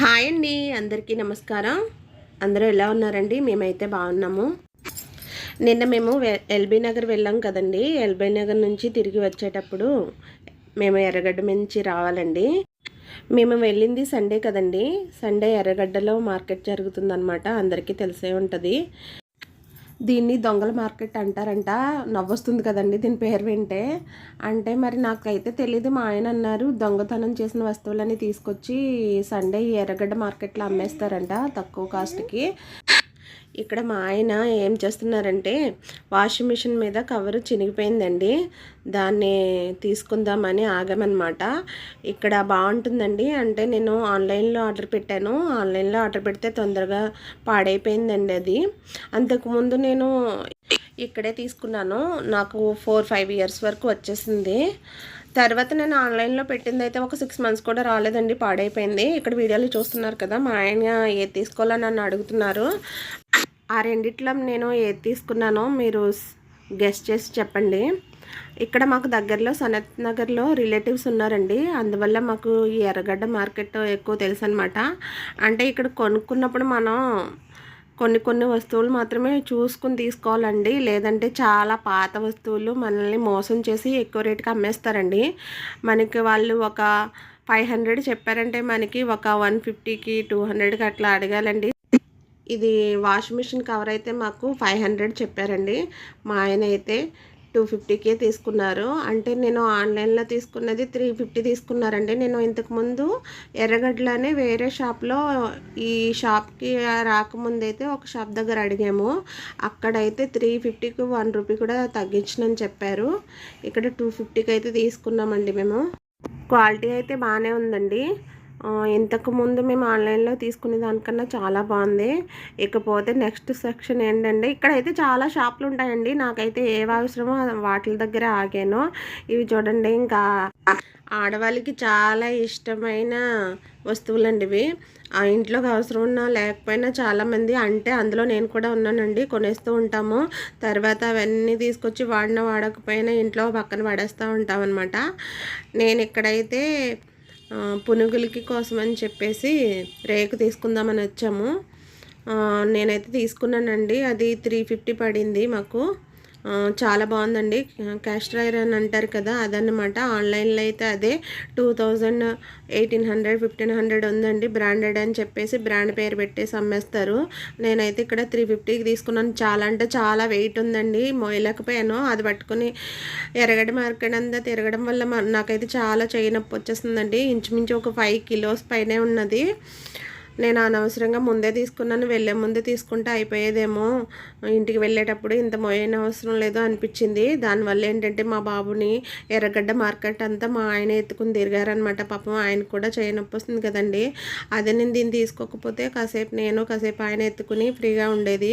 Hi అండి అందరికీ నమస్కారం. అందరూ ఎలా ఉన్నారండి? మేమైతే బాగున్నాము. నిన్న మేము వె- ఎల్బీ నగర్ వెళ్ళాం కదండి. ఎల్బీ నగర్ నుంచి తిరిగి వచ్చేటప్పుడు మేము ఎర్రగడ్డ నుంచి రావాలండి. మేము వెళ్ళింది సండే కదండి. సండే ఎర్రగడ్డలో మార్కెట్ జరుగుతుందన్నమాట. అందరికీ తెలిసే ఉంటుంది. దీన్ని దొంగల మార్కెట్ అంటారంట. నవ్వొస్తుంది కదండి దీని పేరు వింటే. అంటే మరి నాకైతే తెలియదు మా ఆయన అన్నారు దొంగతనం చేసిన వస్తువులన్నీ తీసుకొచ్చి సండే ఈ ఎర్రగడ్డ మార్కెట్లో అమ్మేస్తారంట తక్కువ కాస్ట్కి ఇక్కడ మా ఆయన ఏం చేస్తున్నారంటే వాషింగ్ మిషన్ మీద కవర్ చినిగిపోయిందండి. దాన్ని తీసుకుందామని ఆగామన్నమాట. ఇక్కడ బాగుంటుందండి. అంటే నేను ఆన్లైన్లో ఆర్డర్ పెట్టాను. ఆన్లైన్లో ఆర్డర్ పెడితే తొందరగా పాడైపోయిందండి అది. అంతకుముందు నేను ఇక్కడే తీసుకున్నాను. నాకు ఫోర్ ఫైవ్ ఇయర్స్ వరకు వచ్చేసింది. తర్వాత నేను ఆన్లైన్లో పెట్టింది అయితే ఒక సిక్స్ మంత్స్ కూడా రాలేదండి పాడైపోయింది. ఇక్కడ వీడియోలు చూస్తున్నారు కదా మా ఆయన ఏది తీసుకోవాలని నన్ను అడుగుతున్నారు. ఆ రెండిట్లో నేను ఏది తీసుకున్నానో మీరు గెస్ట్ చేసి చెప్పండి. ఇక్కడ మాకు దగ్గరలో సనత్ నగర్లో రిలేటివ్స్ ఉన్నారండి. అందువల్ల మాకు ఈ ఎర్రగడ్డ మార్కెట్ ఎక్కువ తెలుసు అనమాట అంటే ఇక్కడ కొనుక్కున్నప్పుడు మనం కొన్ని కొన్ని వస్తువులు మాత్రమే చూసుకుని తీసుకోవాలండి. లేదంటే చాలా పాత వస్తువులు మనల్ని మోసం చేసి ఎక్కువ రేటుకి అమ్మేస్తారండి. మనకి వాళ్ళు ఒక ఫైవ్ హండ్రెడ్ చెప్పారంటే మనకి ఒక వన్ ఫిఫ్టీకి టూ హండ్రెడ్కి అట్లా అడగాలండి. ఇది వాషింగ్ మిషన్ కవర్ అయితే మాకు ఫైవ్ హండ్రెడ్ చెప్పారండి. మా ఆయన అయితే టూ ఫిఫ్టీకే తీసుకున్నారు. అంటే నేను ఆన్లైన్లో తీసుకున్నది త్రీ ఫిఫ్టీ తీసుకున్నారండి. నేను ఇంతకుముందు ఎర్రగడ్డలోనే వేరే షాప్లో ఈ షాప్కి రాకముందైతే ఒక షాప్ దగ్గర అడిగాము. అక్కడైతే త్రీ ఫిఫ్టీకి వన్ రూపీ కూడా తగ్గించనని చెప్పారు. ఇక్కడ టూ ఫిఫ్టీకి అయితే తీసుకున్నామండి మేము. క్వాలిటీ అయితే బాగానే ఉందండి. ఇంతకుముందు మేము ఆన్లైన్లో తీసుకునే దానికన్నా చాలా బాగుంది. ఇకపోతే నెక్స్ట్ సెక్షన్ ఏంటంటే ఇక్కడైతే చాలా షాపులు ఉంటాయండి. నాకైతే ఏ అవసరమో వాటి దగ్గర ఆగాను. ఇవి చూడండి ఇంకా ఆడవాళ్ళకి చాలా ఇష్టమైన వస్తువులండి ఇవి ఆ ఇంట్లోకి అవసరం ఉన్నా లేకపోయినా చాలామంది అంటే అందులో నేను కూడా ఉన్నానండి. కొనేస్తూ ఉంటాము. తర్వాత అవన్నీ తీసుకొచ్చి వాడిన వాడకపోయినా ఇంట్లో పక్కన పడేస్తూ ఉంటాం అనమాట నేను ఇక్కడైతే పునుగులకి కోసం అని చెప్పేసి రేకు తీసుకుందామని వచ్చాము. నేనైతే తీసుకున్నానండి. అది త్రీ ఫిఫ్టీ పడింది మాకు. చాలా బాగుందండి. క్యాస్టర్ ఐరన్ అంటారు కదా అదనమాట ఆన్లైన్లో అయితే అదే two thousand eighteen hundred fifteen hundred ఉందండి. బ్రాండెడ్ అని చెప్పేసి బ్రాండ్ పేరు పెట్టేసి అమ్మేస్తారు. నేనైతే ఇక్కడ త్రీ ఫిఫ్టీకి తీసుకున్నాను. చాలా అంటే చాలా వెయిట్ ఉందండి. మోయలేకపోయాను. అది పట్టుకుని ఎరగడ మార్కెట్ అంతా తిరగడం వల్ల మ- నాకైతే చాలా చెయ్యి వచ్చేస్తుందండి. ఇంచుమించు ఒక ఫైవ్ కిలోస్ పైనే ఉన్నది. నేను అనవసరంగా ముందే తీసుకున్నాను వెళ్ళే ముందే తీసుకుంటే అయిపోయేదేమో. ఇంటికి వెళ్ళేటప్పుడు ఇంత మోయన అవసరం లేదు అనిపించింది. దానివల్ల ఏంటంటే మా బాబుని ఎర్రగడ్డ మార్కెట్ అంతా మా ఆయన ఎత్తుకుని తిరిగారనమాట పాపం ఆయన కూడా చేయనొప్పి వస్తుంది కదండి. అదే నేను దీన్ని తీసుకోకపోతే కాసేపు నేను కాసేపు ఆయన ఎత్తుకుని ఫ్రీగా ఉండేది.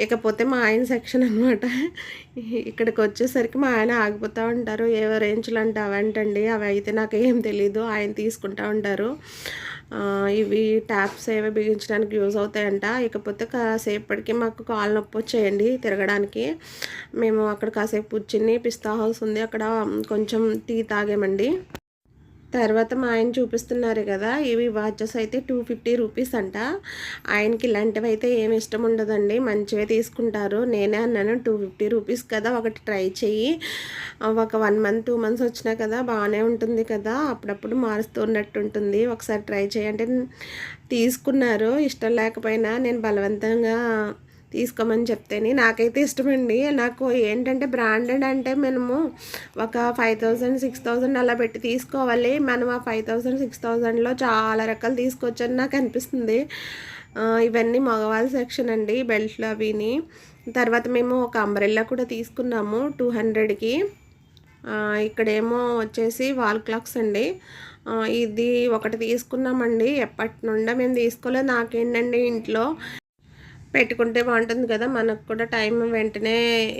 ఇకపోతే మా ఆయన సెక్షన్ అనమాట ఇక్కడికి వచ్చేసరికి మా ఆయన ఆగిపోతూ ఉంటారు. ఏవో రేంజ్లు అంటే అవంటండి. అవి అయితే నాకు ఏం తెలీదు. ఆయన తీసుకుంటూ ఉంటారు. ఇవి ట్యాప్స్ ఏవి బిగించడానికి యూజ్ అవుతాయంట. ఇకపోతే కాసేపటికి మాకు కాలు నొప్పి వచ్చేయండి తిరగడానికి. మేము అక్కడ కాసేపు కూర్చుని పిస్తా హౌస్ ఉంది. అక్కడ కొంచెం టీ తాగామండి. తర్వాత మా ఆయన చూపిస్తున్నారు కదా ఇవి వాచెస్ అయితే టూ ఫిఫ్టీ రూపీస్ అంట. ఆయనకి ఇలాంటివి అయితే ఏమి ఇష్టం ఉండదండి. మంచివే తీసుకుంటారు. నేనే అన్నాను టూ ఫిఫ్టీ రూపీస్ కదా ఒకటి ట్రై చెయ్యి. ఒక వన్ మంత్ టూ మంత్స్ వచ్చినా కదా బాగానే ఉంటుంది కదా. అప్పుడప్పుడు మారుస్తూ ఉన్నట్టు ఉంటుంది. ఒకసారి ట్రై చేయండి తీసుకున్నారు. ఇష్టం లేకపోయినా నేను బలవంతంగా తీసుకోమని చెప్తేనే నాకైతే ఇష్టమండి. నాకు ఏంటంటే బ్రాండెడ్ అంటే మనము ఒక ఫైవ్ థౌజండ్ సిక్స్ థౌజండ్ అలా పెట్టి తీసుకోవాలి. మనం ఆ ఫైవ్ థౌజండ్ సిక్స్ థౌజండ్లో చాలా రకాలు తీసుకోవచ్చని నాకు అనిపిస్తుంది. ఇవన్నీ మగవాళ్ళ సెక్షన్ అండి బెల్ట్లు అవిని. తర్వాత మేము ఒక అంబ్రెల్లా కూడా తీసుకున్నాము టూ హండ్రెడ్కి ఇక్కడేమో వచ్చేసి వాల్ క్లాక్స్ అండి. ఇది ఒకటి తీసుకున్నామండి. ఎప్పటి నుండో మేము తీసుకోలేదు. నాకేంటండి ఇంట్లో పెట్టుకుంటే బాగుంటుంది కదా. మనకు కూడా టైం వెంటనే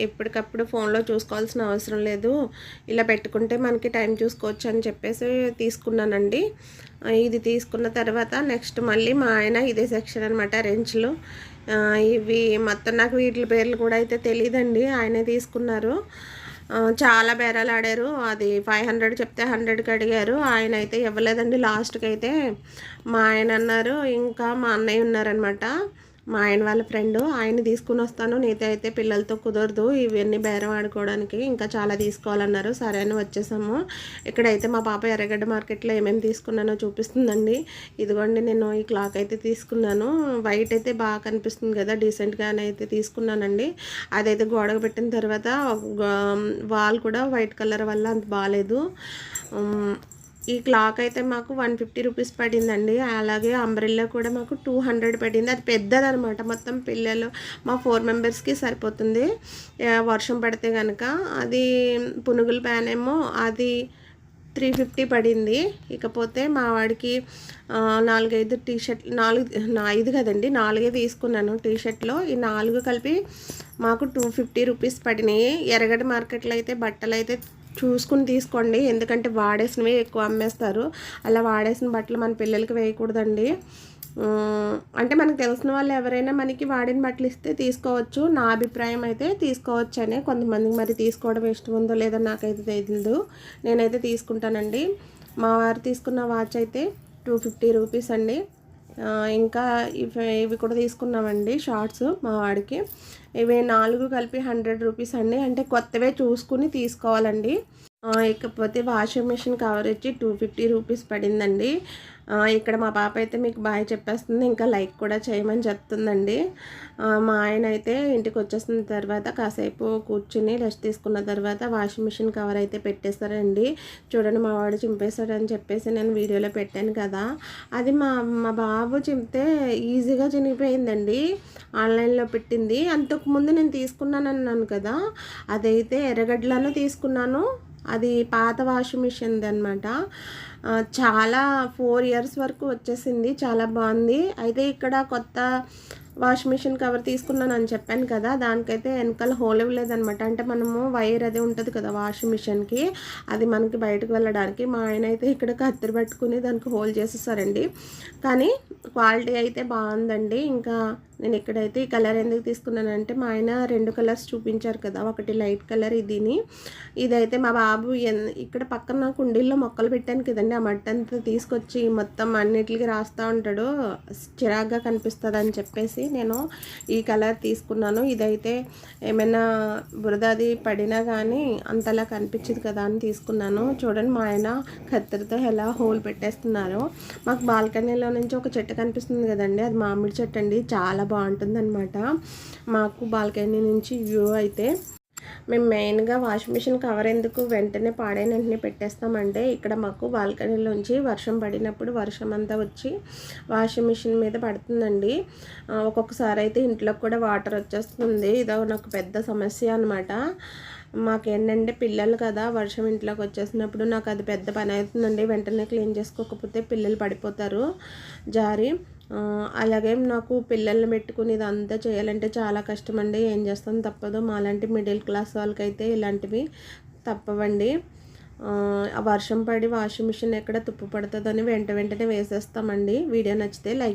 ఎప్పటికప్పుడు ఫోన్లో చూసుకోవాల్సిన అవసరం లేదు. ఇలా పెట్టుకుంటే మనకి టైం చూసుకోవచ్చు అని చెప్పేసి తీసుకున్నానండి. ఇది తీసుకున్న తర్వాత నెక్స్ట్ మళ్ళీ మా ఆయన ఇదే సెక్షన్ అనమాట రెంచ్లు. ఇవి మొత్తం నాకు వీటి పేర్లు కూడా అయితే తెలియదండి ఆయనే తీసుకున్నారు. చాలా బేరాలు ఆడారు. అది ఫైవ్ హండ్రెడ్ చెప్తే హండ్రెడ్కి అడిగారు. ఆయన అయితే ఇవ్వలేదండి. లాస్ట్కి అయితే మా ఆయన అన్నారు. ఇంకా మా అన్నయ్య ఉన్నారనమాట మా ఆయన వాళ్ళ ఫ్రెండ్ ఆయన తీసుకుని వస్తాను. నీతో అయితే పిల్లలతో కుదరదు. ఇవన్నీ బేరం ఆడుకోవడానికి ఇంకా చాలా తీసుకోవాలన్నారు. సరే అని వచ్చేసాము. ఇక్కడైతే మా పాప ఎర్రగడ్డ మార్కెట్లో ఏమేమి తీసుకున్నానో చూపిస్తుందండి. ఇదిగోండి నేను ఈ క్లాక్ అయితే తీసుకున్నాను. వైట్ అయితే బాగా కనిపిస్తుంది కదా డీసెంట్గానే అయితే తీసుకున్నానండి. అదైతే గోడకు పెట్టిన తర్వాత వాల్ కూడా వైట్ కలర్ వల్ల అంత బాగాలేదు ఈ క్లాక్ అయితే మాకు వన్ ఫిఫ్టీ రూపీస్ పడిందండి. అలాగే అంబ్రెల్లా కూడా మాకు టూ హండ్రెడ్ పడింది. అది పెద్దదనమాట. మొత్తం పిల్లలు మా ఫోర్ మెంబర్స్కి సరిపోతుంది. వర్షం పడితే కనుక అది పునుగుల ప్యాన్ ఏమో అది త్రీ ఫిఫ్టీ పడింది. ఇకపోతే మా వాడికి నాలుగైదు టీ షర్ట్ నాలుగు ఐదు కదండి. నాలుగే తీసుకున్నాను టీ షర్ట్లో ఈ నాలుగు కలిపి మాకు టూ ఫిఫ్టీ రూపీస్ పడినాయి. ఎర్రగడ్డ మార్కెట్లో అయితే బట్టలు అయితే చూసుకుని తీసుకోండి. ఎందుకంటే వాడేసినవి ఎక్కువ అమ్మేస్తారు. అలా వాడేసిన బట్టలు మన పిల్లలకి వేయకూడదండి. అంటే మనకు తెలిసిన వాళ్ళు ఎవరైనా మనకి వాడిన బట్టలు ఇస్తే తీసుకోవచ్చు. నా అభిప్రాయం అయితే తీసుకోవచ్చు అనే కొంతమందికి మరి తీసుకోవడం ఇష్టం ఉందో లేదో నాకైతే తెలియదు నేనైతే తీసుకుంటానండి. మా వారు తీసుకున్న వాచ్ అయితే టూ ఫిఫ్టీ రూపీస్ అండి. ఇంకా ఇవి ఇవి కూడా తీసుకున్నామండి షార్ట్స్ మా వాడికి. ఇవి నాలుగు కలిపి హండ్రెడ్ రూపీస్ అండి. అంటే కొత్తవే చూసుకుని తీసుకోవాలండి. ఇకపోతే వాషింగ్ మిషన్ కవర్ వచ్చి టూ ఫిఫ్టీ రూపీస్ పడిందండి. ఇక్కడ మా పాప అయితే మీకు బాయ్ చెప్పేస్తుంది ఇంకా లైక్ కూడా చేయమని చెప్తుందండి. మా ఆయన అయితే ఇంటికి వచ్చేసిన తర్వాత కాసేపు కూర్చుని రెస్ట్ తీసుకున్న తర్వాత వాషింగ్ మిషన్ కవర్ అయితే పెట్టేశారండి. చూడండి మా వాడు చింపేశాడని చెప్పేసి నేను వీడియోలో పెట్టాను కదా. అది మా మా బాబు చింపితే ఈజీగా చినిగిపోయిందండి. ఆన్లైన్లో పెట్టింది. అంతకుముందు నేను తీసుకున్నాను అన్నాను కదా. అదైతే ఎర్రగడ్డలను తీసుకున్నాను. అది పాత వాషింగ్ మిషన్ది అనమాట చాలా ఫోర్ ఇయర్స్ వరకు వచ్చేసింది చాలా బాగుంది. అయితే ఇక్కడ కొత్త వాషింగ్ మిషన్ కవర్ తీసుకున్నాను అని చెప్పాను కదా దానికైతే వెనకాల హోల్ ఇవ్వలేదనమాట అంటే మనము వైర్ అది ఉంటుంది కదా వాషింగ్ మిషన్కి అది మనకి బయటకు వెళ్ళడానికి. మా ఆయన అయితే ఇక్కడ కత్తిరి పట్టుకుని దానికి హోల్ చేసేసారండి. కానీ క్వాలిటీ అయితే బాగుందండి. ఇంకా నేను ఇక్కడైతే ఈ కలర్ ఎందుకు తీసుకున్నానంటే మా ఆయన రెండు కలర్స్ చూపించారు కదా ఒకటి లైట్ కలర్ ఇదిని. ఇదైతే మా బాబు ఎన్- ఇక్కడ పక్కన కుండీల్లో మొక్కలు పెట్టాను కదండి ఆ మట్టి అంతా తీసుకొచ్చి మొత్తం అన్నిటికి రాస్తూ ఉంటాడు. చిరాగ్గా కనిపిస్తుంది అని చెప్పేసి నేను ఈ కలర్ తీసుకున్నాను. ఇదైతే ఏమైనా బురద అది పడినా కానీ అంతలా కనిపించదు కదా అని తీసుకున్నాను. చూడండి మా ఆయన కత్తెరతో ఎలా హోల్ పెట్టేస్తున్నారు. మాకు బాల్కనీలో నుంచి ఒక చెట్టు కనిపిస్తుంది కదండి అది మామిడి చెట్టు అండి. చాలా బాగుంటుందన్నమాట. మాకు బాల్కనీ నుంచి వ్యూ అయితే మేము మెయిన్గా వాషింగ్ మిషన్ కవర్ ఎందుకు వెంటనే పాడైన వెంటనే పెట్టేస్తామంటే ఇక్కడ మాకు బాల్కనీలోంచి వర్షం పడినప్పుడు వర్షం అంతా వచ్చి వాషింగ్ మిషన్ మీద పడుతుందండి. ఒక్కొక్కసారి అయితే ఇంట్లోకి కూడా వాటర్ వచ్చేస్తుంది. ఇదో నాకు పెద్ద సమస్య అనమాట మాకేంటంటే పిల్లలు కదా వర్షం ఇంట్లోకి వచ్చేసినప్పుడు నాకు అది పెద్ద పని అవుతుందండి. వెంటనే క్లీన్ చేసుకోకపోతే పిల్లలు పడిపోతారు. జారి అలాగే నాకు పిల్లల్ని పెట్టుకుని ఇదంతా చేయాలంటే చాలా కష్టం అండి ఏం చేస్తాం తప్పదు. మాలాంటి మిడిల్ క్లాస్ వాళ్ళకైతే ఇలాంటివి తప్పవండి. వర్షం పడి వాషింగ్ మిషన్ ఎక్కడ తుప్పు పడుతుందని వెంట వెంటనే వేసేస్తామండి. వీడియో నచ్చితే లైక్